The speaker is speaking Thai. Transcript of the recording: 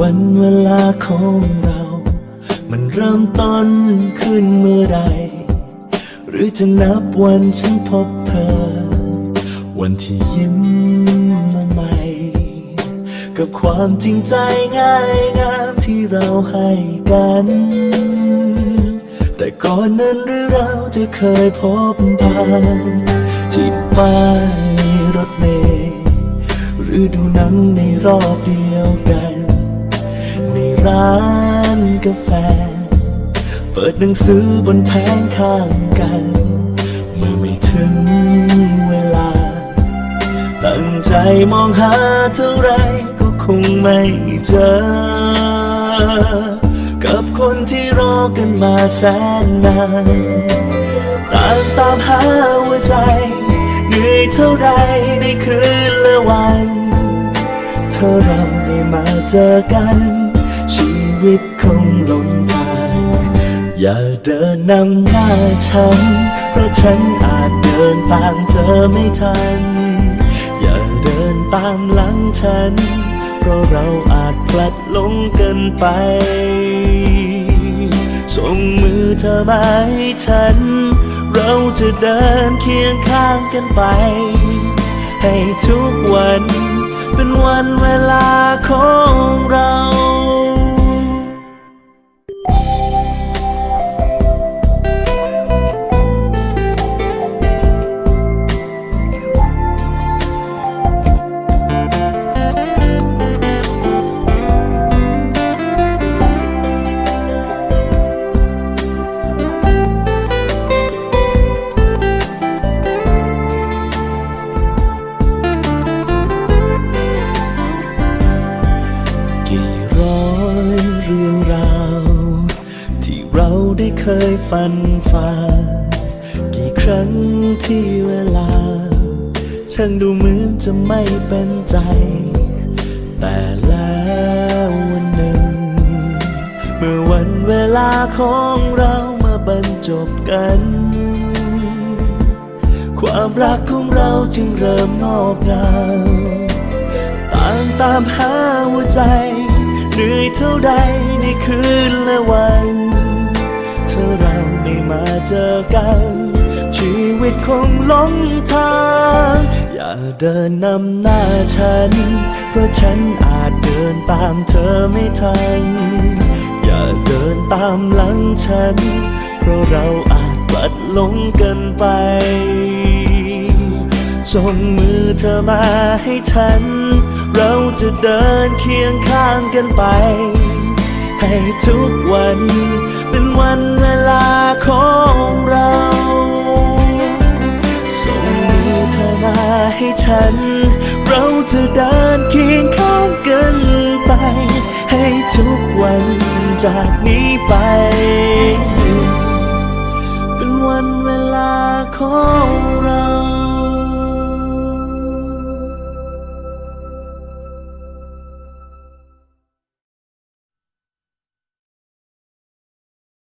วันเวลาของเรา มันเริ่มต้นขึ้นเมื่อใด หรือจะนับวันฉันพบเธอ วันที่ยิ้มมาใหม่ กับความจริงใจง่ายงามที่เราให้กัน แต่ก่อนนั้นหรือเราจะเคยพบผ่านที่ป้ายรถเมล์หรือดูหนังในรอบเดียวกัน ร้านกาแฟ เปิดหนังสือบนแผงข้างกัน เมื่อไม่ถึงเวลา ตั้งใจมองหาเท่าไรก็คงไม่เจอ กับคนที่รอกันมาแสนนานต่างตามหาหัวใจ เหนื่อยเท่าไรในคืนและวัน เธอราได้มาเจอกัน วิตคงหลงทาง อย่าเดินนำหน้าฉัน เพราะฉันอาจเดินตามเธอไม่ทัน อย่าเดินตามหลังฉัน เพราะเราอาจพลัดหลงเกินไป ส่งมือเธอมาให้ฉัน เราจะเดินเคียงข้างกันไป ให้ทุกวันเป็นวันเวลาของเรา เคยฝันฝ่า กี่ครั้งที่เวลา ช่างดูเหมือนจะไม่เป็นใจ แต่แล้ววันหนึ่ง เมื่อวันเวลาของเรามาบรรจบกัน ความรักของเราจึงเริ่มงอกงามต่างตามหาหัวใจ เหนื่อยเท่าใดในคืนและวัน เจอกัน ชีวิตคงหลงทาง อย่าเดินนำหน้าฉัน เพราะฉันอาจเดินตามเธอไม่ทัน อย่าเดินตามหลังฉัน เพราะเราอาจพลัดหลงกินไปส่งมือเธอมาให้ฉัน เราจะเดินเคียงข้างกันไป ให้ทุกวันเป็นวันเวลา จากนี้ไป เป็นวันเวลาของ